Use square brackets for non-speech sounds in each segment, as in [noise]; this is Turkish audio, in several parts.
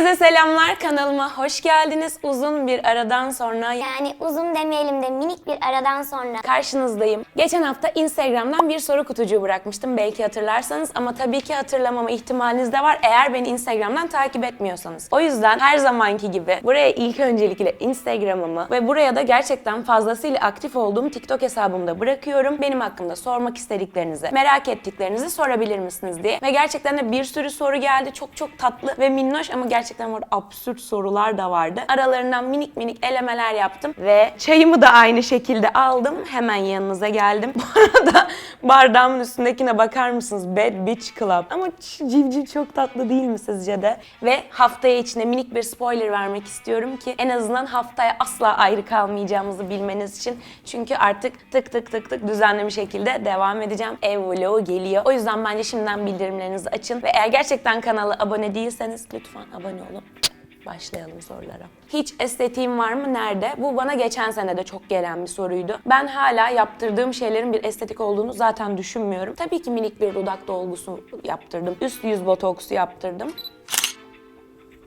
Herkese selamlar kanalıma hoş geldiniz. Uzun bir aradan sonra Yani uzun demeyelim de minik bir aradan sonra. karşınızdayım. Geçen hafta Instagram'dan bir soru kutucuğu bırakmıştım belki hatırlarsanız ama tabii ki hatırlamama ihtimaliniz de var eğer beni Instagram'dan takip etmiyorsanız. O yüzden her zamanki gibi buraya ilk öncelikle Instagram'ımı ve buraya da gerçekten fazlasıyla aktif olduğum TikTok hesabımı da bırakıyorum. Benim hakkımda sormak istediklerinizi, merak ettiklerinizi sorabilir misiniz diye. Ve gerçekten de bir sürü soru geldi. Çok çok tatlı ve minnoş ama gerçekten orada absürt sorular da vardı. Aralarından minik minik elemeler yaptım ve çayımı da aynı şekilde aldım. Hemen yanınıza geldim. [laughs] Bu arada bardağımın üstündekine bakar mısınız? Bad Beach Club. Ama civciv çok tatlı değil mi sizce de? Ve haftaya içinde minik bir spoiler vermek istiyorum ki en azından haftaya asla ayrı kalmayacağımızı bilmeniz için. Çünkü artık tık tık tık tık düzenli bir şekilde devam edeceğim. Ev vlogu geliyor. O yüzden bence şimdiden bildirimlerinizi açın. Ve eğer gerçekten kanala abone değilseniz lütfen abone olun. Başlayalım sorulara. Hiç estetiğim var mı? Nerede? Bu bana geçen sene de çok gelen bir soruydu. Ben hala yaptırdığım şeylerin bir estetik olduğunu zaten düşünmüyorum. Tabii ki minik bir dudak dolgusu yaptırdım. Üst yüz botoksu yaptırdım.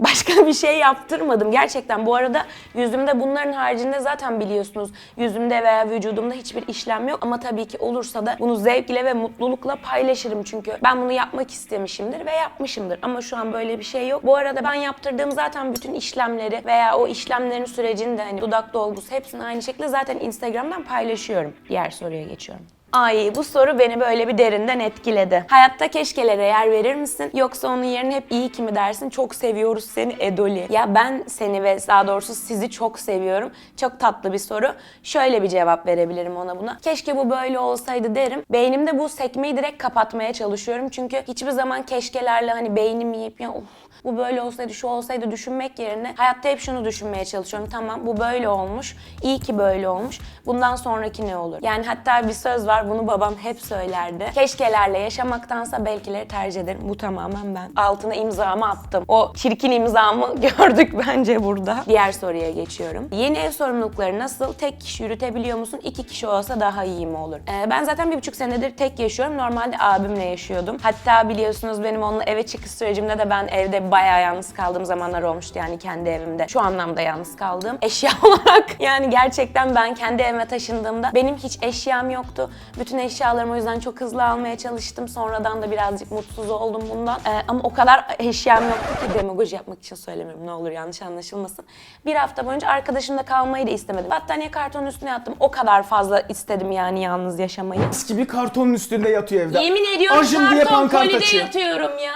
Başka [laughs] bir şey yaptırmadım gerçekten. Bu arada yüzümde bunların haricinde zaten biliyorsunuz yüzümde veya vücudumda hiçbir işlem yok. Ama tabii ki olursa da bunu zevkle ve mutlulukla paylaşırım. Çünkü ben bunu yapmak istemişimdir ve yapmışımdır. Ama şu an böyle bir şey yok. Bu arada ben yaptırdığım zaten bütün işlemleri veya o işlemlerin sürecini de hani dudak dolgusu hepsini aynı şekilde zaten Instagram'dan paylaşıyorum. Diğer soruya geçiyorum. Ay bu soru beni böyle bir derinden etkiledi. Hayatta keşkelere yer verir misin? Yoksa onun yerine hep iyi ki mi dersin? Çok seviyoruz seni Edoli. Ya ben seni ve daha doğrusu sizi çok seviyorum. Çok tatlı bir soru. Şöyle bir cevap verebilirim ona buna. Keşke bu böyle olsaydı derim. Beynimde bu sekmeyi direkt kapatmaya çalışıyorum. Çünkü hiçbir zaman keşkelerle hani beynim yiyip ya of bu böyle olsaydı şu olsaydı düşünmek yerine hayatta hep şunu düşünmeye çalışıyorum. Tamam bu böyle olmuş. iyi ki böyle olmuş. Bundan sonraki ne olur? Yani hatta bir söz var bunu babam hep söylerdi. Keşkelerle yaşamaktansa belkileri tercih ederim. Bu tamamen ben. Altına imzamı attım. O çirkin imzamı [laughs] gördük bence burada. Diğer soruya geçiyorum. Yeni ev sorumlulukları nasıl? Tek kişi yürütebiliyor musun? İki kişi olsa daha iyi mi olur? Ee, ben zaten bir buçuk senedir tek yaşıyorum. Normalde abimle yaşıyordum. Hatta biliyorsunuz benim onunla eve çıkış sürecimde de ben evde bayağı yalnız kaldığım zamanlar olmuştu yani kendi evimde. Şu anlamda yalnız kaldığım. Eşya [laughs] olarak yani gerçekten ben kendi evime taşındığımda benim hiç eşyam yoktu. Bütün eşyalarımı o yüzden çok hızlı almaya çalıştım. Sonradan da birazcık mutsuz oldum bundan. Ee, ama o kadar eşyam yoktu ki demagoji yapmak için söylemiyorum. Ne olur yanlış anlaşılmasın. Bir hafta boyunca arkadaşımda kalmayı da istemedim. Battaniye kartonun üstüne yattım. O kadar fazla istedim yani yalnız yaşamayı. gibi kartonun üstünde yatıyor evde. Yemin ediyorum Ajım diye karton pankart kolide açıyor. yatıyorum ya.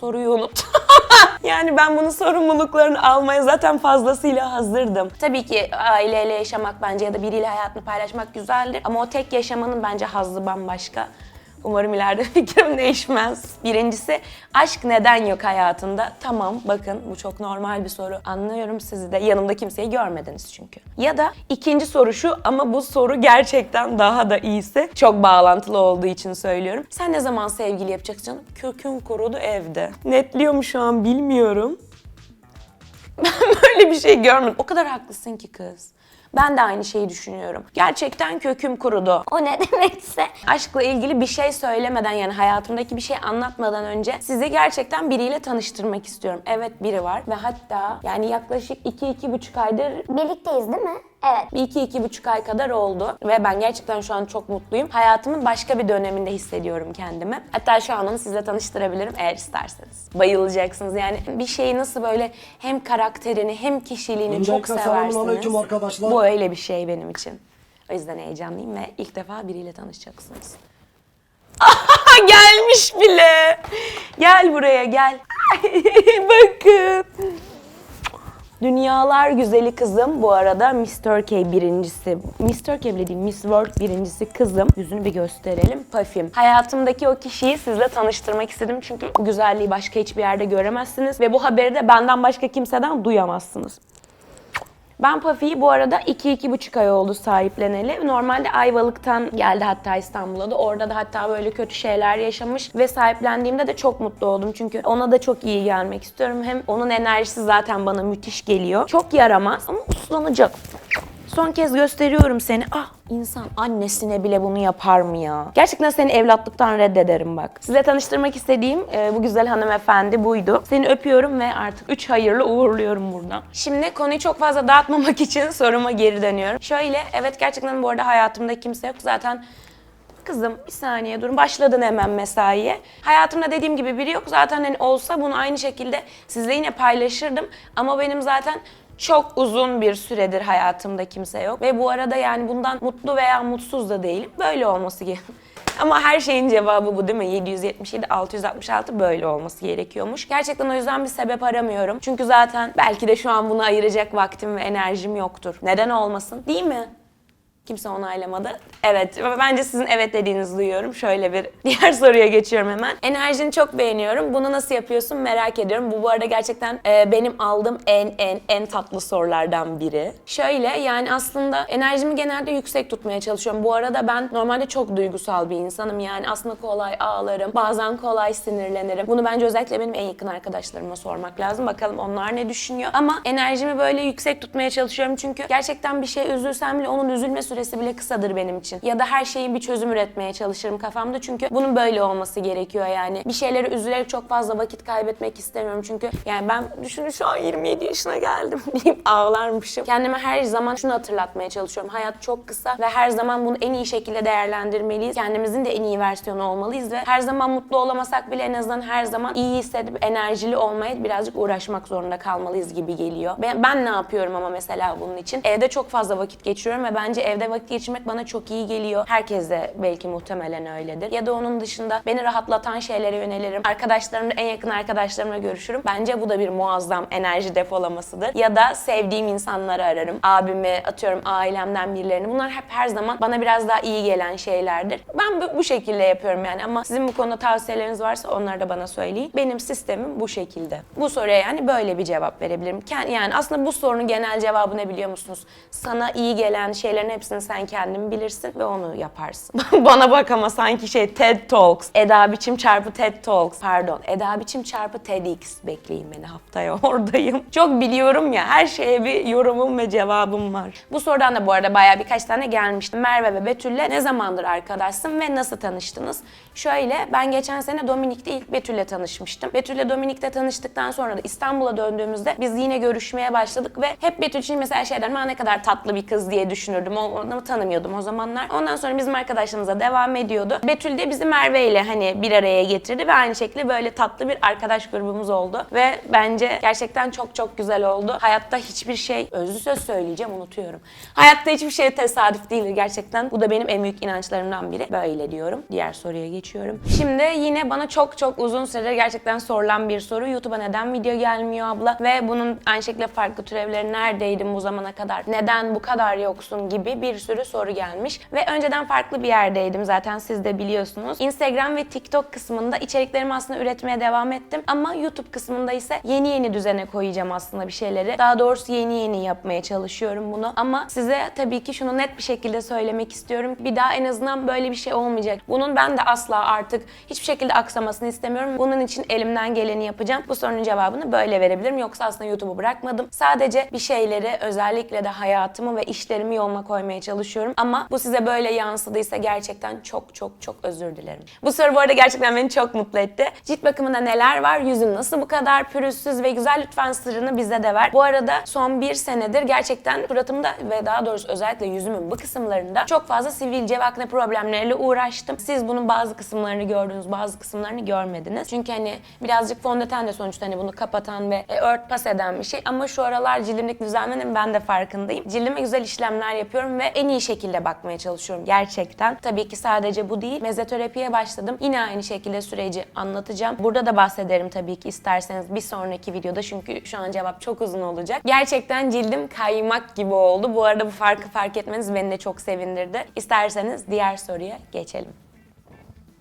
Soruyu unuttum. [laughs] yani ben bunun sorumluluklarını almaya zaten fazlasıyla hazırdım. Tabii ki aileyle yaşamak bence ya da biriyle hayatını paylaşmak güzeldir. Ama o tek yaşamanın bence hazzı bambaşka. Umarım ileride [laughs] fikrim değişmez. Birincisi aşk neden yok hayatında? Tamam bakın bu çok normal bir soru. Anlıyorum sizi de yanımda kimseyi görmediniz çünkü. Ya da ikinci soru şu ama bu soru gerçekten daha da iyisi. Çok bağlantılı olduğu için söylüyorum. Sen ne zaman sevgili yapacaksın canım? Köküm kurudu evde. Netliyor mu şu an bilmiyorum. [laughs] Ben böyle bir şey görmedim. O kadar haklısın ki kız. Ben de aynı şeyi düşünüyorum. Gerçekten köküm kurudu. O ne demekse. Aşkla ilgili bir şey söylemeden yani hayatımdaki bir şey anlatmadan önce sizi gerçekten biriyle tanıştırmak istiyorum. Evet biri var ve hatta yani yaklaşık 2-2,5 aydır Birlikteyiz değil mi? Evet. bir iki, iki buçuk ay kadar oldu ve ben gerçekten şu an çok mutluyum. Hayatımın başka bir döneminde hissediyorum kendimi. Hatta şu an onu sizle tanıştırabilirim eğer isterseniz. Bayılacaksınız yani bir şeyi nasıl böyle hem karakterini hem kişiliğini çok Öncelikle seversiniz. aleyküm arkadaşlar. Bu öyle bir şey benim için. O yüzden heyecanlıyım ve ilk defa biriyle tanışacaksınız. [laughs] Gelmiş bile. Gel buraya gel. [laughs] Bakın. Dünyalar güzeli kızım bu arada Miss Turkey birincisi. Miss Turkey bile değil Miss World birincisi kızım. Yüzünü bir gösterelim. Pafim. Hayatımdaki o kişiyi sizle tanıştırmak istedim çünkü bu güzelliği başka hiçbir yerde göremezsiniz ve bu haberi de benden başka kimseden duyamazsınız. Ben Puffy'yi bu arada 2-2,5 ay oldu sahipleneli. Normalde Ayvalık'tan geldi hatta İstanbul'a da. Orada da hatta böyle kötü şeyler yaşamış ve sahiplendiğimde de çok mutlu oldum. Çünkü ona da çok iyi gelmek istiyorum. Hem onun enerjisi zaten bana müthiş geliyor. Çok yaramaz ama uslanacak. Son kez gösteriyorum seni. Ah insan annesine bile bunu yapar mı ya? Gerçekten seni evlatlıktan reddederim bak. Size tanıştırmak istediğim e, bu güzel hanımefendi buydu. Seni öpüyorum ve artık üç hayırlı uğurluyorum buradan. Şimdi konuyu çok fazla dağıtmamak [laughs] için soruma geri dönüyorum. Şöyle evet gerçekten bu arada hayatımda kimse yok. Zaten Kızım bir saniye durun. Başladın hemen mesaiye. Hayatımda dediğim gibi biri yok. Zaten hani olsa bunu aynı şekilde sizle yine paylaşırdım. Ama benim zaten çok uzun bir süredir hayatımda kimse yok. Ve bu arada yani bundan mutlu veya mutsuz da değilim. Böyle olması gerekiyor. [laughs] Ama her şeyin cevabı bu değil mi? 777, 666 böyle olması gerekiyormuş. Gerçekten o yüzden bir sebep aramıyorum. Çünkü zaten belki de şu an bunu ayıracak vaktim ve enerjim yoktur. Neden olmasın? Değil mi? Kimse onaylamadı. Evet. ve Bence sizin evet dediğinizi duyuyorum. Şöyle bir [laughs] diğer soruya geçiyorum hemen. Enerjini çok beğeniyorum. Bunu nasıl yapıyorsun merak ediyorum. Bu bu arada gerçekten e, benim aldığım en en en tatlı sorulardan biri. Şöyle yani aslında enerjimi genelde yüksek tutmaya çalışıyorum. Bu arada ben normalde çok duygusal bir insanım. Yani aslında kolay ağlarım. Bazen kolay sinirlenirim. Bunu bence özellikle benim en yakın arkadaşlarıma sormak lazım. Bakalım onlar ne düşünüyor. Ama enerjimi böyle yüksek tutmaya çalışıyorum. Çünkü gerçekten bir şey üzülsem bile onun üzülme süresi bile kısadır benim için. Ya da her şeyin bir çözüm üretmeye çalışırım kafamda. Çünkü bunun böyle olması gerekiyor yani. Bir şeyleri üzülerek çok fazla vakit kaybetmek istemiyorum. Çünkü yani ben düşünün şu an 27 yaşına geldim [laughs] deyip ağlarmışım. Kendime her zaman şunu hatırlatmaya çalışıyorum. Hayat çok kısa ve her zaman bunu en iyi şekilde değerlendirmeliyiz. Kendimizin de en iyi versiyonu olmalıyız ve her zaman mutlu olamasak bile en azından her zaman iyi hissedip enerjili olmaya birazcık uğraşmak zorunda kalmalıyız gibi geliyor. Ben, ben ne yapıyorum ama mesela bunun için? Evde çok fazla vakit geçiriyorum ve bence evde vakit geçirmek bana çok iyi geliyor. Herkes de belki muhtemelen öyledir. Ya da onun dışında beni rahatlatan şeylere yönelirim. Arkadaşlarımla en yakın arkadaşlarımla görüşürüm. Bence bu da bir muazzam enerji depolamasıdır. Ya da sevdiğim insanları ararım. Abimi, atıyorum ailemden birilerini. Bunlar hep her zaman bana biraz daha iyi gelen şeylerdir. Ben bu, bu şekilde yapıyorum yani ama sizin bu konuda tavsiyeleriniz varsa onları da bana söyleyin. Benim sistemim bu şekilde. Bu soruya yani böyle bir cevap verebilirim. Yani aslında bu sorunun genel cevabı ne biliyor musunuz? Sana iyi gelen şeylerin hepsini sen kendin bilirsin ve onu yaparsın. [laughs] bana bak ama sanki şey TED Talks. Eda biçim çarpı TED Talks. Pardon. Eda biçim çarpı TEDx. Bekleyin beni haftaya [laughs] oradayım. Çok biliyorum ya her şeye bir yorumum ve cevabım var. Bu sorudan da bu arada bayağı birkaç tane gelmişti. Merve ve Betül'le ne zamandır arkadaşsın ve nasıl tanıştınız? Şöyle ben geçen sene Dominik'te ilk Betül'le tanışmıştım. Betül'le Dominik'te tanıştıktan sonra da İstanbul'a döndüğümüzde biz yine görüşmeye başladık ve hep Betül için mesela şey derim "Aa, ne kadar tatlı bir kız diye düşünürdüm. O- Onu tanımıyordum o zamanlar. Ondan sonra bizim arkadaşlığımıza devam ediyordu. Betül de bizi Merve ile hani bir araya getirdi ve aynı şekilde böyle tatlı bir arkadaş grubumuz oldu. Ve bence gerçekten çok çok güzel oldu. Hayatta hiçbir şey, özlü söz söyleyeceğim unutuyorum. Hayatta hiçbir şey tesadüf değildir gerçekten. Bu da benim en büyük inançlarımdan biri. Böyle diyorum. Diğer soruya geçiyorum. Şimdi yine bana çok çok uzun süredir gerçekten sorulan bir soru. YouTube'a neden video gelmiyor abla? Ve bunun aynı şekilde farklı türevleri neredeydin bu zamana kadar? Neden bu kadar yoksun gibi bir sürü soru gelmiş. Ve önceden farklı bir yerdeydim zaten siz de biliyorsunuz. Instagram ve TikTok kısmında içeriklerimi aslında üretmeye devam ettim. Ama YouTube kısmında ise yeni yeni düzene koyacağım aslında bir şeyleri. Daha doğrusu yeni yeni yapmaya çalışıyorum bunu. Ama size tabii ki şunu net bir şekilde söylemek istiyorum. Bir daha en azından böyle bir şey olmayacak. Bunun ben de asla artık hiçbir şekilde aksamasını istemiyorum. Bunun için elimden geleni yapacağım. Bu sorunun cevabını böyle verebilirim. Yoksa aslında YouTube'u bırakmadım. Sadece bir şeyleri özellikle de hayatımı ve işlerimi yoluna koymaya çalışıyorum. Ama bu size böyle yansıdıysa gerçekten çok çok çok özür dilerim. Bu soru bu arada gerçekten beni çok mutlu etti. Cilt bakımında neler var? Yüzün nasıl bu kadar pürüzsüz ve güzel? Lütfen sırrını bize de ver. Bu arada son bir senedir gerçekten suratımda ve daha doğrusu özellikle yüzümün bu kısımlarında çok fazla sivilce ve akne problemleriyle uğraştım. Siz bunun bazı kısımlarını gördünüz, bazı kısımlarını görmediniz. Çünkü hani birazcık fondöten de sonuçta hani bunu kapatan ve e, örtbas eden bir şey. Ama şu aralar cildimdeki düzenmenin ben de farkındayım. Cildime güzel işlemler yapıyorum ve en iyi şekilde bakmaya çalışıyorum gerçekten. Tabii ki sadece bu değil. Mezoterapiye başladım. Yine aynı şekilde süreci anlatacağım. Burada da bahsederim tabii ki isterseniz bir sonraki videoda çünkü şu an cevap çok uzun olacak. Gerçekten cildim kaymak gibi oldu. Bu arada bu farkı fark etmeniz beni de çok sevindirdi. İsterseniz diğer soruya geçelim.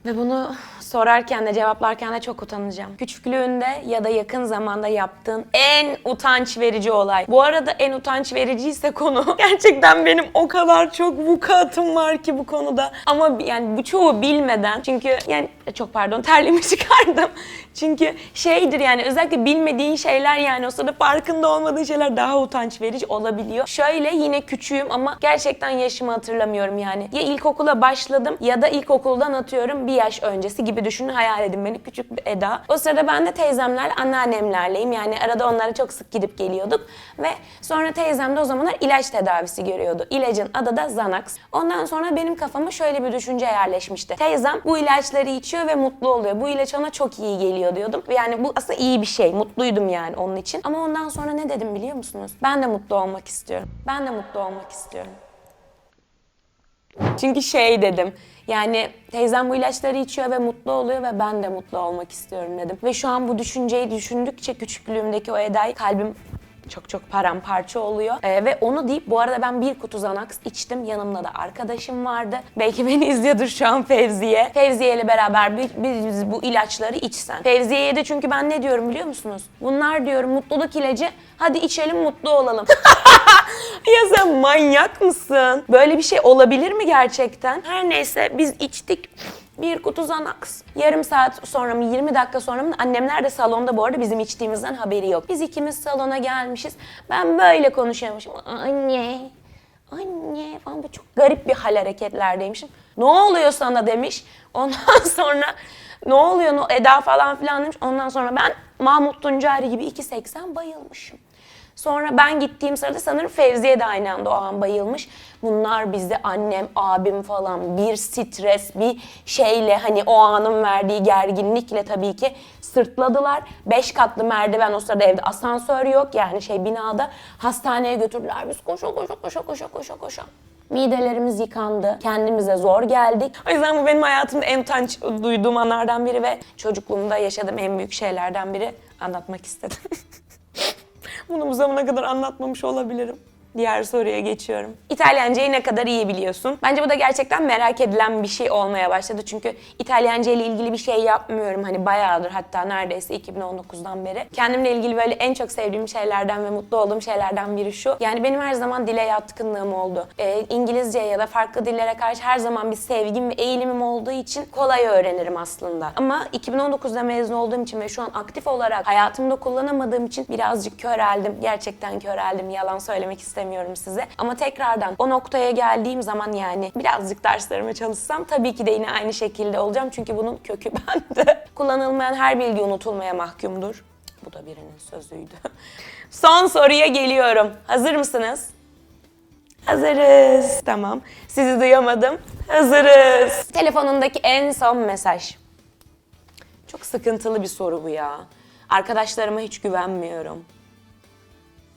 Ve bunu sorarken de cevaplarken de çok utanacağım. Küçüklüğünde ya da yakın zamanda yaptığın en utanç verici olay. Bu arada en utanç vericiyse konu [laughs] gerçekten benim o kadar çok vukuatım var ki bu konuda. Ama yani bu çoğu bilmeden çünkü yani çok pardon [laughs] terliğimi çıkardım. Çünkü şeydir yani özellikle bilmediğin şeyler yani o sırada farkında olmadığın şeyler daha utanç verici olabiliyor. Şöyle yine küçüğüm ama gerçekten yaşımı hatırlamıyorum yani. Ya ilkokula başladım ya da ilkokuldan atıyorum bir yaş öncesi gibi düşünün hayal edin beni küçük bir Eda. O sırada ben de teyzemlerle anneannemlerleyim yani arada onlara çok sık gidip geliyorduk ve sonra teyzem de o zamanlar ilaç tedavisi görüyordu. İlacın adı da Xanax. Ondan sonra benim kafama şöyle bir düşünce yerleşmişti. Teyzem bu ilaçları içiyor ve mutlu oluyor. Bu ilaç ona çok iyi geliyor diyordum. Yani bu aslında iyi bir şey. Mutluydum yani onun için. Ama ondan sonra ne dedim biliyor musunuz? Ben de mutlu olmak istiyorum. Ben de mutlu olmak istiyorum. Çünkü şey dedim. Yani teyzem bu ilaçları içiyor ve mutlu oluyor ve ben de mutlu olmak istiyorum dedim. Ve şu an bu düşünceyi düşündükçe küçüklüğümdeki o Eda'yı kalbim çok çok paramparça oluyor. Ee, ve onu deyip bu arada ben bir kutu Xanax içtim. Yanımda da arkadaşım vardı. Belki beni [laughs] izliyordur şu an Fevziye. Fevziye ile beraber bi- biz bu ilaçları içsen. Fevziye'ye de çünkü ben ne diyorum biliyor musunuz? Bunlar diyorum mutluluk ilacı. Hadi içelim mutlu olalım. [laughs] ya sen manyak mısın? Böyle bir şey olabilir mi gerçekten? Her neyse biz içtik. Bir kutu Xanax. Yarım saat sonra mı 20 dakika sonra mı annemler de salonda bu arada bizim içtiğimizden haberi yok. Biz ikimiz salona gelmişiz. Ben böyle konuşuyormuşum. Anne, anne falan bu çok garip bir hal hareketlerdeymişim. Ne oluyor sana demiş. Ondan [laughs] sonra ne oluyor Eda falan filan demiş. Ondan sonra ben Mahmut Tuncari gibi 2.80 bayılmışım. Sonra ben gittiğim sırada sanırım Fevziye de aynı anda o an bayılmış. Bunlar bizde annem, abim falan bir stres, bir şeyle hani o anın verdiği gerginlikle tabii ki sırtladılar. Beş katlı merdiven o sırada evde asansör yok yani şey binada. Hastaneye götürdüler biz koşa koşa koşa koşa koşa koşa. Midelerimiz yıkandı. Kendimize zor geldik. O yüzden bu benim hayatımda en utanç duyduğum anlardan biri ve çocukluğumda yaşadığım en büyük şeylerden biri anlatmak istedim. [laughs] Bunu bu zamana kadar anlatmamış olabilirim. Diğer soruya geçiyorum. İtalyancayı ne kadar iyi biliyorsun? Bence bu da gerçekten merak edilen bir şey olmaya başladı. Çünkü İtalyanca ile ilgili bir şey yapmıyorum. Hani bayağıdır hatta neredeyse 2019'dan beri. Kendimle ilgili böyle en çok sevdiğim şeylerden ve mutlu olduğum şeylerden biri şu. Yani benim her zaman dile yatkınlığım oldu. Ee, İngilizce ya da farklı dillere karşı her zaman bir sevgim ve eğilimim olduğu için kolay öğrenirim aslında. Ama 2019'da mezun olduğum için ve şu an aktif olarak hayatımda kullanamadığım için birazcık köreldim. Gerçekten köreldim. Yalan söylemek istemiyorum size. Ama tekrardan o noktaya geldiğim zaman yani birazcık derslerime çalışsam tabii ki de yine aynı şekilde olacağım. Çünkü bunun kökü [laughs] bende. Kullanılmayan her bilgi unutulmaya mahkumdur. Bu da birinin sözüydü. [laughs] Son soruya geliyorum. Hazır mısınız? Hazırız. Tamam. Sizi duyamadım. Hazırız. Telefonundaki en son mesaj. Çok sıkıntılı bir soru bu ya. Arkadaşlarıma hiç güvenmiyorum.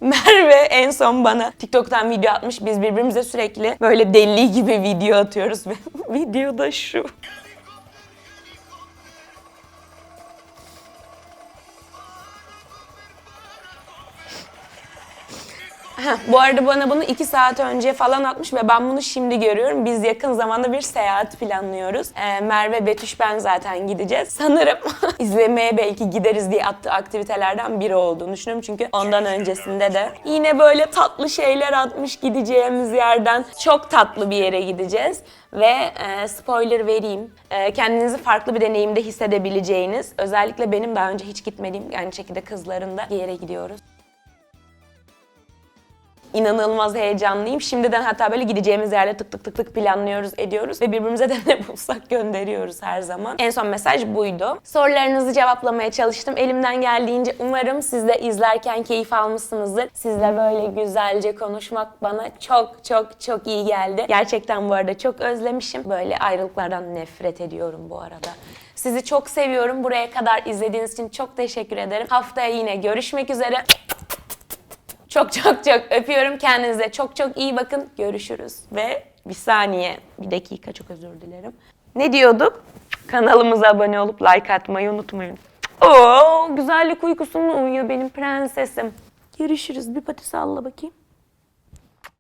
[laughs] Merve en son bana TikTok'tan video atmış. Biz birbirimize sürekli böyle deli gibi video atıyoruz ve [laughs] video da şu. [laughs] Bu arada bana bunu iki saat önce falan atmış ve ben bunu şimdi görüyorum. Biz yakın zamanda bir seyahat planlıyoruz. Ee, Merve, Betüş, ben zaten gideceğiz. Sanırım [laughs] izlemeye belki gideriz diye attığı aktivitelerden biri olduğunu düşünüyorum. Çünkü ondan öncesinde de yine böyle tatlı şeyler atmış gideceğimiz yerden. Çok tatlı bir yere gideceğiz. Ve e, spoiler vereyim. E, kendinizi farklı bir deneyimde hissedebileceğiniz, özellikle benim daha önce hiç gitmediğim, aynı şekilde kızların da bir yere gidiyoruz inanılmaz heyecanlıyım. Şimdiden hatta böyle gideceğimiz yerle tık tık tık tık planlıyoruz, ediyoruz ve birbirimize de [laughs] ne bulsak gönderiyoruz her zaman. En son mesaj buydu. Sorularınızı cevaplamaya çalıştım. Elimden geldiğince umarım siz de izlerken keyif almışsınızdır. Sizle böyle güzelce konuşmak bana çok çok çok iyi geldi. Gerçekten bu arada çok özlemişim. Böyle ayrılıklardan nefret ediyorum bu arada. Sizi çok seviyorum. Buraya kadar izlediğiniz için çok teşekkür ederim. Haftaya yine görüşmek üzere. Çok çok çok öpüyorum. Kendinize çok çok iyi bakın. Görüşürüz. Ve bir saniye, bir dakika çok özür dilerim. Ne diyorduk? Kanalımıza abone olup like atmayı unutmayın. Oo, güzellik uykusunda uyuyor benim prensesim. Görüşürüz. Bir pati salla bakayım.